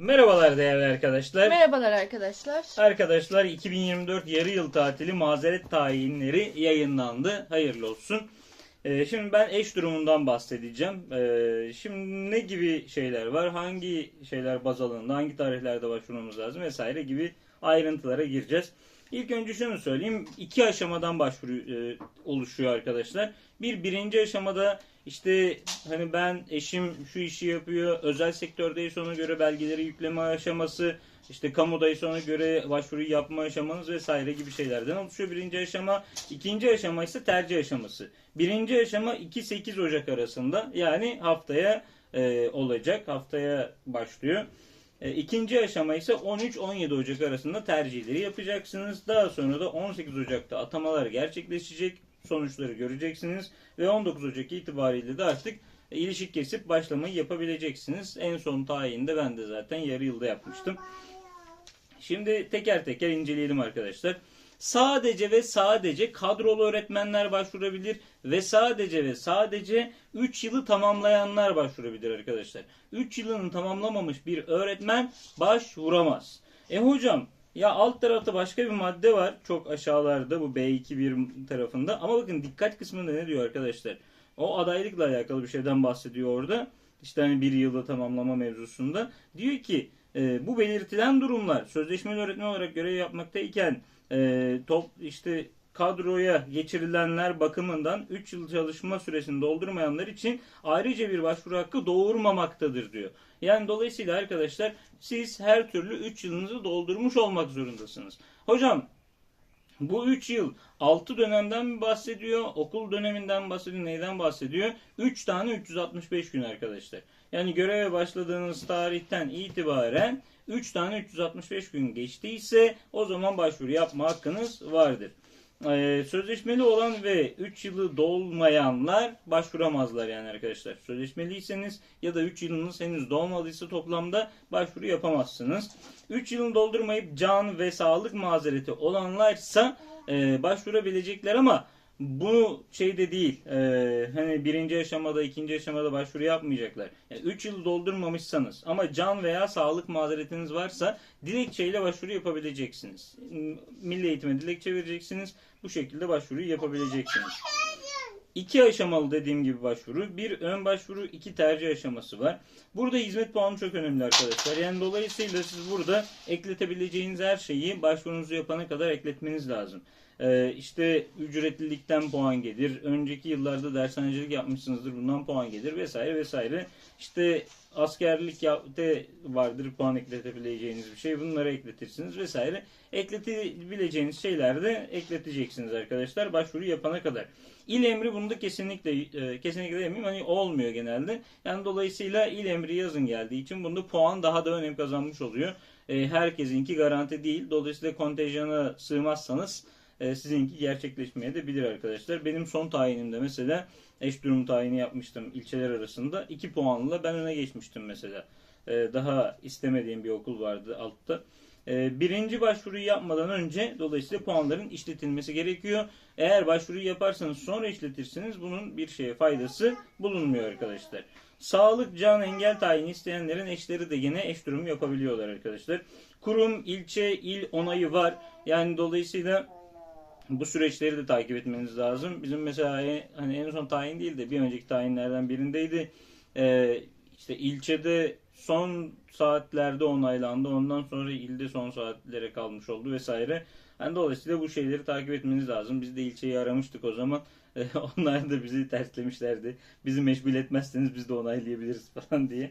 Merhabalar değerli arkadaşlar. Merhabalar arkadaşlar. Arkadaşlar 2024 yarı yıl tatili mazeret tayinleri yayınlandı. Hayırlı olsun. Ee, şimdi ben eş durumundan bahsedeceğim. Ee, şimdi ne gibi şeyler var? Hangi şeyler baz alındı? Hangi tarihlerde başvurmamız lazım? Vesaire gibi ayrıntılara gireceğiz. İlk önce şunu söyleyeyim. iki aşamadan başvuru e, oluşuyor arkadaşlar. Bir birinci aşamada işte hani ben eşim şu işi yapıyor, özel sektördeyiz ona göre belgeleri yükleme aşaması, işte kamudayız ona göre başvuruyu yapma aşamanız vesaire gibi şeylerden oluşuyor birinci aşama. İkinci aşama ise tercih aşaması. Birinci aşama 2-8 Ocak arasında yani haftaya e, olacak, haftaya başlıyor. E, İkinci aşama ise 13-17 Ocak arasında tercihleri yapacaksınız. Daha sonra da 18 Ocak'ta atamalar gerçekleşecek. Sonuçları göreceksiniz. Ve 19 Ocak itibariyle de artık ilişik kesip başlamayı yapabileceksiniz. En son tayinde ben de zaten yarı yılda yapmıştım. Şimdi teker teker inceleyelim arkadaşlar. Sadece ve sadece kadrolu öğretmenler başvurabilir ve sadece ve sadece 3 yılı tamamlayanlar başvurabilir arkadaşlar. 3 yılını tamamlamamış bir öğretmen başvuramaz. E hocam ya alt tarafta başka bir madde var çok aşağılarda bu B2 bir tarafında ama bakın dikkat kısmında ne diyor arkadaşlar? O adaylıkla alakalı bir şeyden bahsediyor orada. İşte hani bir yılda tamamlama mevzusunda. Diyor ki e, bu belirtilen durumlar sözleşmeli öğretmen olarak görev yapmaktayken e, top işte kadroya geçirilenler bakımından 3 yıl çalışma süresini doldurmayanlar için ayrıca bir başvuru hakkı doğurmamaktadır diyor. Yani dolayısıyla arkadaşlar siz her türlü 3 yılınızı doldurmuş olmak zorundasınız. Hocam bu 3 yıl 6 dönemden mi bahsediyor? Okul döneminden mi bahsediyor? Neyden bahsediyor? 3 tane 365 gün arkadaşlar. Yani göreve başladığınız tarihten itibaren 3 tane 365 gün geçtiyse o zaman başvuru yapma hakkınız vardır. Ee, sözleşmeli olan ve 3 yılı dolmayanlar başvuramazlar yani arkadaşlar. Sözleşmeliyseniz ya da 3 yılınız henüz dolmadıysa toplamda başvuru yapamazsınız. 3 yılını doldurmayıp can ve sağlık mazereti olanlarsa e, başvurabilecekler ama bu şeyde değil. E, hani birinci aşamada, ikinci aşamada başvuru yapmayacaklar. Yani 3 yıl doldurmamışsanız ama can veya sağlık mazeretiniz varsa dilekçeyle başvuru yapabileceksiniz. Milli eğitime dilekçe vereceksiniz. Bu şekilde başvuruyu yapabileceksiniz. İki aşamalı dediğim gibi başvuru. Bir ön başvuru, iki tercih aşaması var. Burada hizmet puanı çok önemli arkadaşlar. Yani dolayısıyla siz burada ekletebileceğiniz her şeyi başvurunuzu yapana kadar ekletmeniz lazım. Ee, işte ücretlilikten puan gelir. Önceki yıllarda dershanecilik yapmışsınızdır bundan puan gelir vesaire vesaire. İşte askerlik de vardır puan ekletebileceğiniz bir şey. Bunları ekletirsiniz vesaire. Ekletebileceğiniz şeyler de ekleteceksiniz arkadaşlar başvuru yapana kadar. İl emri bunda kesinlikle e, kesinlikle demeyeyim hani olmuyor genelde. Yani dolayısıyla il emri yazın geldiği için bunda puan daha da önem kazanmış oluyor. E, herkesinki garanti değil. Dolayısıyla kontenjana sığmazsanız e, sizinki gerçekleşmeye de bilir arkadaşlar. Benim son tayinimde mesela eş durum tayini yapmıştım ilçeler arasında. 2 puanla ben öne geçmiştim mesela. E, daha istemediğim bir okul vardı altta. E, birinci başvuruyu yapmadan önce dolayısıyla puanların işletilmesi gerekiyor. Eğer başvuruyu yaparsanız sonra işletirsiniz bunun bir şeye faydası bulunmuyor arkadaşlar. Sağlık, can, engel tayini isteyenlerin eşleri de yine eş durumu yapabiliyorlar arkadaşlar. Kurum, ilçe, il onayı var. Yani dolayısıyla bu süreçleri de takip etmeniz lazım. Bizim mesela hani en son tayin değil de bir önceki tayinlerden birindeydi. Ee, işte ilçede son saatlerde onaylandı. Ondan sonra ilde son saatlere kalmış oldu vesaire. Yani dolayısıyla bu şeyleri takip etmeniz lazım. Biz de ilçeyi aramıştık o zaman. Ee, Onlar da bizi terslemişlerdi. Bizi meşgul etmezseniz biz de onaylayabiliriz falan diye.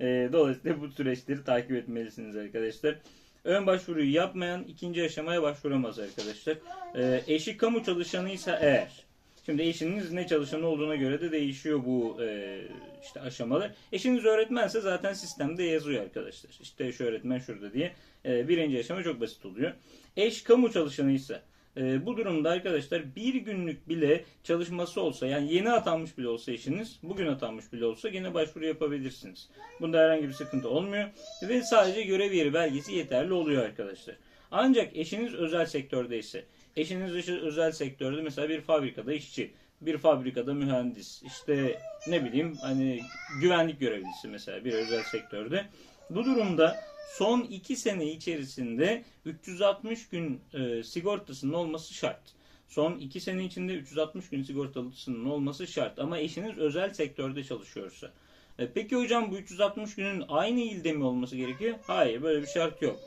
Ee, dolayısıyla bu süreçleri takip etmelisiniz arkadaşlar. Ön başvuruyu yapmayan ikinci aşamaya başvuramaz arkadaşlar. Ee, eşi kamu çalışanıysa eğer. Şimdi eşiniz ne çalışanı olduğuna göre de değişiyor bu e, işte aşamalar. Eşiniz öğretmense zaten sistemde yazıyor arkadaşlar. İşte şu öğretmen şurada diye. E, birinci aşama çok basit oluyor. Eş kamu çalışanıysa e, bu durumda arkadaşlar bir günlük bile çalışması olsa yani yeni atanmış bile olsa eşiniz bugün atanmış bile olsa yine başvuru yapabilirsiniz. Bunda herhangi bir sıkıntı olmuyor ve sadece görev yeri belgesi yeterli oluyor arkadaşlar. Ancak eşiniz özel sektördeyse eşiniz işi- özel sektörde mesela bir fabrikada işçi bir fabrikada mühendis işte ne bileyim hani güvenlik görevlisi mesela bir özel sektörde Bu durumda son 2 sene içerisinde 360 gün e, sigortasının olması şart. Son 2 sene içinde 360 gün sigortalısının olması şart. Ama eşiniz özel sektörde çalışıyorsa. E, peki hocam bu 360 günün aynı ilde mi olması gerekiyor? Hayır böyle bir şart yok.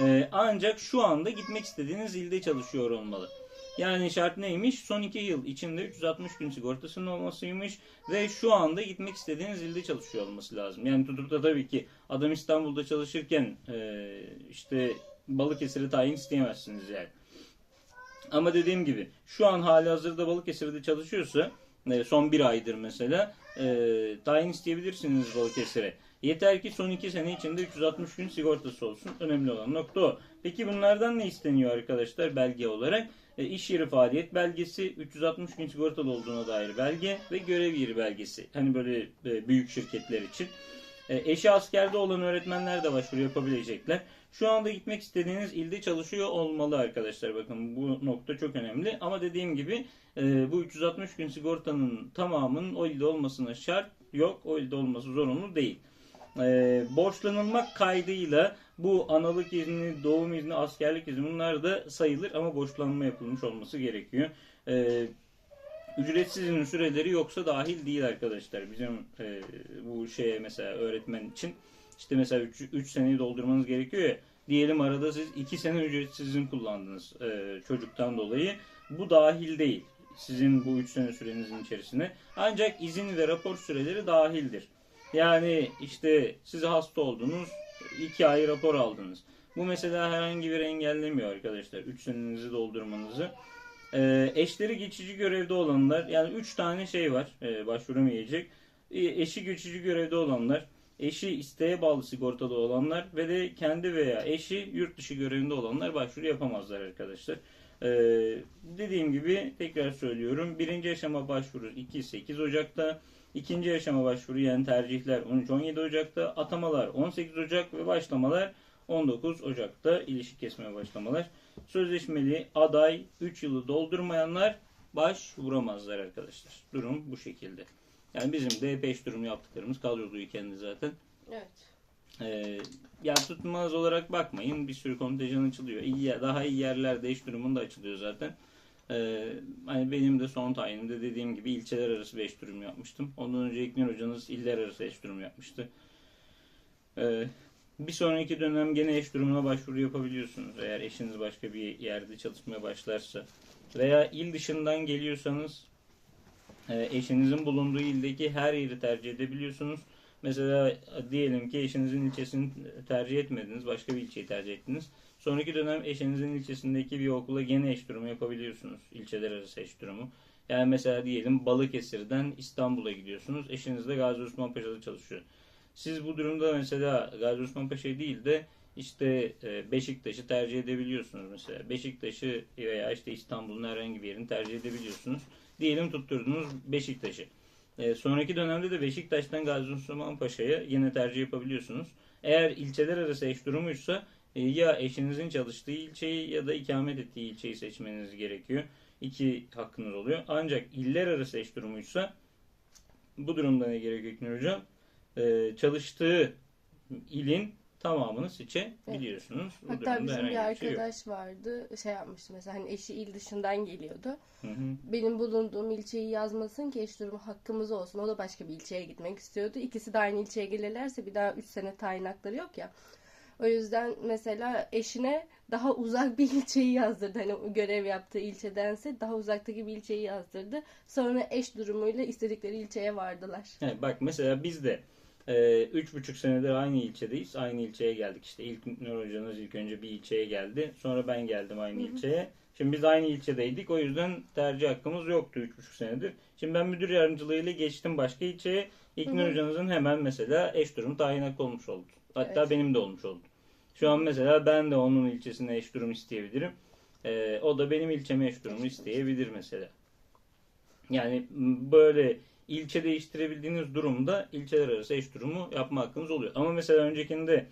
E, ancak şu anda gitmek istediğiniz ilde çalışıyor olmalı. Yani şart neymiş? Son 2 yıl içinde 360 gün sigortasının olmasıymış ve şu anda gitmek istediğiniz ilde çalışıyor olması lazım. Yani tutup da tabii ki adam İstanbul'da çalışırken e, işte Balıkesir'e tayin isteyemezsiniz yani. Ama dediğim gibi şu an hali hazırda Balıkesir'de çalışıyorsa e, son bir aydır mesela e, tayin isteyebilirsiniz Balıkesir'e. Yeter ki son iki sene içinde 360 gün sigortası olsun. Önemli olan nokta o. Peki bunlardan ne isteniyor arkadaşlar belge olarak? E, iş yeri faaliyet belgesi, 360 gün sigortalı olduğuna dair belge ve görev yeri belgesi. Hani böyle e, büyük şirketler için. E, eşi askerde olan öğretmenler de başvuru yapabilecekler. Şu anda gitmek istediğiniz ilde çalışıyor olmalı arkadaşlar. Bakın bu nokta çok önemli. Ama dediğim gibi bu 360 gün sigortanın tamamının o ilde olmasına şart yok. O ilde olması zorunlu değil. E, borçlanılmak kaydıyla bu analık izni, doğum izni, askerlik izni bunlar da sayılır ama borçlanma yapılmış olması gerekiyor. E, ücretsiz izin süreleri yoksa dahil değil arkadaşlar. Bizim e, bu şeye mesela öğretmen için işte mesela 3 seneyi doldurmanız gerekiyor ya. Diyelim arada siz 2 sene ücretsiz izin kullandınız e, çocuktan dolayı. Bu dahil değil. Sizin bu 3 sene sürenizin içerisine. Ancak izin ve rapor süreleri dahildir. Yani işte siz hasta oldunuz, 2 ay rapor aldınız. Bu mesela herhangi bir engellemiyor arkadaşlar 3 senenizi doldurmanızı. E, eşleri geçici görevde olanlar yani 3 tane şey var e, başvuramayacak. E, eşi geçici görevde olanlar, eşi isteğe bağlı sigortalı olanlar ve de kendi veya eşi yurt dışı görevinde olanlar başvuru yapamazlar arkadaşlar. E, dediğim gibi tekrar söylüyorum. Birinci aşama başvuru 2-8 Ocak'ta. İkinci aşama başvuru yani tercihler 13-17 Ocak'ta. Atamalar 18 Ocak ve başlamalar 19 Ocak'ta ilişki kesmeye başlamalar. Sözleşmeli aday 3 yılı doldurmayanlar başvuramazlar arkadaşlar. Durum bu şekilde. Yani bizim de 5 durum yaptıklarımız kadroluyu kendi zaten. Evet. Ee, ya tutmaz olarak bakmayın. Bir sürü kontenjan açılıyor. İyi, daha iyi yerlerde iş durumunda açılıyor zaten. Ee, hani benim de son tayinimde dediğim gibi ilçeler arası 5 durum yapmıştım. Ondan önce İknur hocanız iller arası 5 durum yapmıştı. Ee, bir sonraki dönem gene eş durumuna başvuru yapabiliyorsunuz. Eğer eşiniz başka bir yerde çalışmaya başlarsa. Veya il dışından geliyorsanız e, eşinizin bulunduğu ildeki her yeri tercih edebiliyorsunuz. Mesela diyelim ki eşinizin ilçesini tercih etmediniz. Başka bir ilçeyi tercih ettiniz. Sonraki dönem eşinizin ilçesindeki bir okula gene eş durumu yapabiliyorsunuz. İlçeler arası eş durumu. Yani mesela diyelim Balıkesir'den İstanbul'a gidiyorsunuz. Eşiniz de Gazi Osman Paşa'da çalışıyor. Siz bu durumda mesela Gazi Osman Paşa değil de işte e, Beşiktaş'ı tercih edebiliyorsunuz mesela. Beşiktaş'ı veya işte İstanbul'un herhangi bir yerini tercih edebiliyorsunuz. Diyelim tutturdunuz Beşiktaş'ı. E, sonraki dönemde de Beşiktaş'tan Gazi Osman Paşa'ya yine tercih yapabiliyorsunuz. Eğer ilçeler arası eş durumuysa e, ya eşinizin çalıştığı ilçeyi ya da ikamet ettiği ilçeyi seçmeniz gerekiyor. İki hakkınız oluyor. Ancak iller arası eş durumuysa bu durumda ne gerekiyor Hocam? E, çalıştığı ilin tamamını seçebiliyorsunuz. Bu Hatta durumda bizim bir şey yok. arkadaş vardı şey yapmıştı mesela hani eşi il dışından geliyordu. Hı hı. Benim bulunduğum ilçeyi yazmasın ki eş durumu hakkımız olsun. O da başka bir ilçeye gitmek istiyordu. İkisi de aynı ilçeye gelirlerse bir daha 3 sene tayin hakları yok ya. O yüzden mesela eşine daha uzak bir ilçeyi yazdırdı. Hani görev yaptığı ilçedense daha uzaktaki bir ilçeyi yazdırdı. Sonra eş durumuyla istedikleri ilçeye vardılar. He, bak mesela biz de e, üç buçuk senedir aynı ilçedeyiz. Aynı ilçeye geldik. İşte ilk hocanız ilk önce bir ilçeye geldi. Sonra ben geldim aynı ilçeye. Şimdi biz aynı ilçedeydik. O yüzden tercih hakkımız yoktu üç buçuk senedir. Şimdi ben müdür yardımcılığıyla geçtim başka ilçeye. İlk Nur hocanızın hemen mesela eş durum tayin hakkı olmuş oldu. Hatta Evet. benim de olmuş oldu. Şu an mesela ben de onun ilçesine eş durum isteyebilirim. E, o da benim ilçeme eş durumu isteyebilir mesela. Yani böyle ilçe değiştirebildiğiniz durumda ilçeler arası eş durumu yapma hakkınız oluyor. Ama mesela öncekinde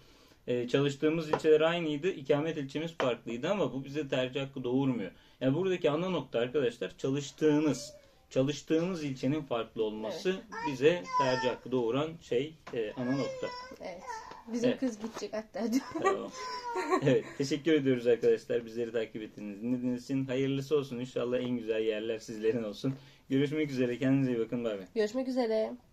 e, çalıştığımız ilçeler aynıydı. ikamet ilçemiz farklıydı ama bu bize tercih hakkı doğurmuyor. Yani buradaki ana nokta arkadaşlar çalıştığınız çalıştığınız ilçenin farklı olması bize tercih hakkı doğuran şey e, ana nokta. Evet. Bizim Evet. kız gidecek hatta. Tamam. evet teşekkür ediyoruz arkadaşlar bizleri takip ettiğiniz için. Hayırlısı olsun inşallah en güzel yerler sizlerin olsun. Görüşmek üzere kendinize iyi bakın bay bay. Görüşmek üzere.